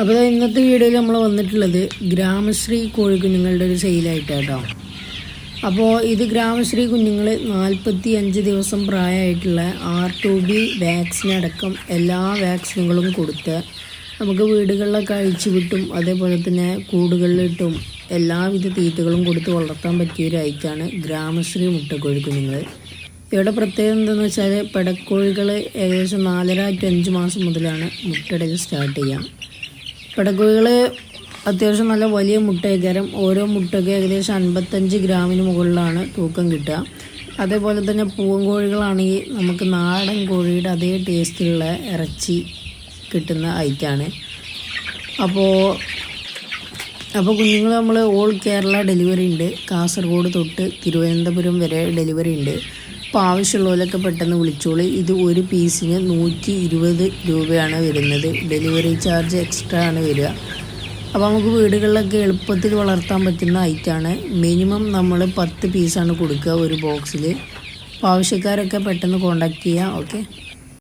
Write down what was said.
അപ്പോൾ ഇന്നത്തെ വീഡിയോയിൽ നമ്മൾ വന്നിട്ടുള്ളത് ഗ്രാമശ്രീ കോഴിക്കുഞ്ഞുങ്ങളുടെ ഒരു സെയിലായിട്ട് കേട്ടോ. അപ്പോൾ ഇത് ഗ്രാമശ്രീ കുഞ്ഞുങ്ങൾ നാൽപ്പത്തി അഞ്ച് ദിവസം പ്രായമായിട്ടുള്ള ആർ ടു ബി വാക്സിൻ അടക്കം എല്ലാ വാക്സിനുകളും കൊടുത്ത് നമുക്ക് വീടുകളിലൊക്കെ അഴിച്ചു വിട്ടും അതേപോലെ തന്നെ കൂടുകളിലിട്ടും എല്ലാവിധ തീറ്റകളും കൊടുത്ത് വളർത്താൻ പറ്റിയ ഒരു ഐറ്റാണ് ഗ്രാമശ്രീ മുട്ടക്കോഴി കുഞ്ഞുങ്ങൾ ഇവിടെ പ്രത്യേകത എന്താണെന്ന് വെച്ചാൽ പെടക്കോഴികൾ ഏകദേശം നാലര ടു അഞ്ച് മാസം മുതലാണ് മുട്ടയിടൽ സ്റ്റാർട്ട് ചെയ്യാം. പെടക്കോഴികൾ അത്യാവശ്യം നല്ല വലിയ മുട്ടയക്കാരം ഓരോ മുട്ടയ്ക്ക് ഏകദേശം അൻപത്തഞ്ച് ഗ്രാമിന് മുകളിലാണ് തൂക്കം കിട്ടുക. അതേപോലെ തന്നെ പൂവൻ കോഴികളാണെങ്കിൽ നമുക്ക് നാടൻ കോഴിയുടെ അതേ ടേസ്റ്റിലുള്ള ഇറച്ചി കിട്ടുന്ന ഐറ്റാണ് അപ്പോൾ അപ്പോൾ കുഞ്ഞുങ്ങൾ നമ്മൾ ഓൾ കേരള ഡെലിവറി ഉണ്ട്. കാസർഗോഡ് തൊട്ട് തിരുവനന്തപുരം വരെ ഡെലിവറി ഉണ്ട്. അപ്പോൾ ആവശ്യമുള്ളവരൊക്കെ പെട്ടെന്ന് വിളിച്ചോളൂ. ഇത് ഒരു പീസിന് നൂറ്റി ഇരുപത് രൂപയാണ് വരുന്നത്. ഡെലിവറി ചാർജ് എക്സ്ട്രാ ആണ് വരിക. അപ്പോൾ നമുക്ക് വീടുകളിലൊക്കെ എളുപ്പത്തിൽ വളർത്താൻ പറ്റുന്ന ഐറ്റാണ്. മിനിമം നമ്മൾ പത്ത് പീസാണ് കൊടുക്കുക ഒരു ബോക്സിൽ അപ്പോൾ ആവശ്യക്കാരൊക്കെ പെട്ടെന്ന് കോണ്ടാക്ട് ചെയ്യാം. ഓക്കെ.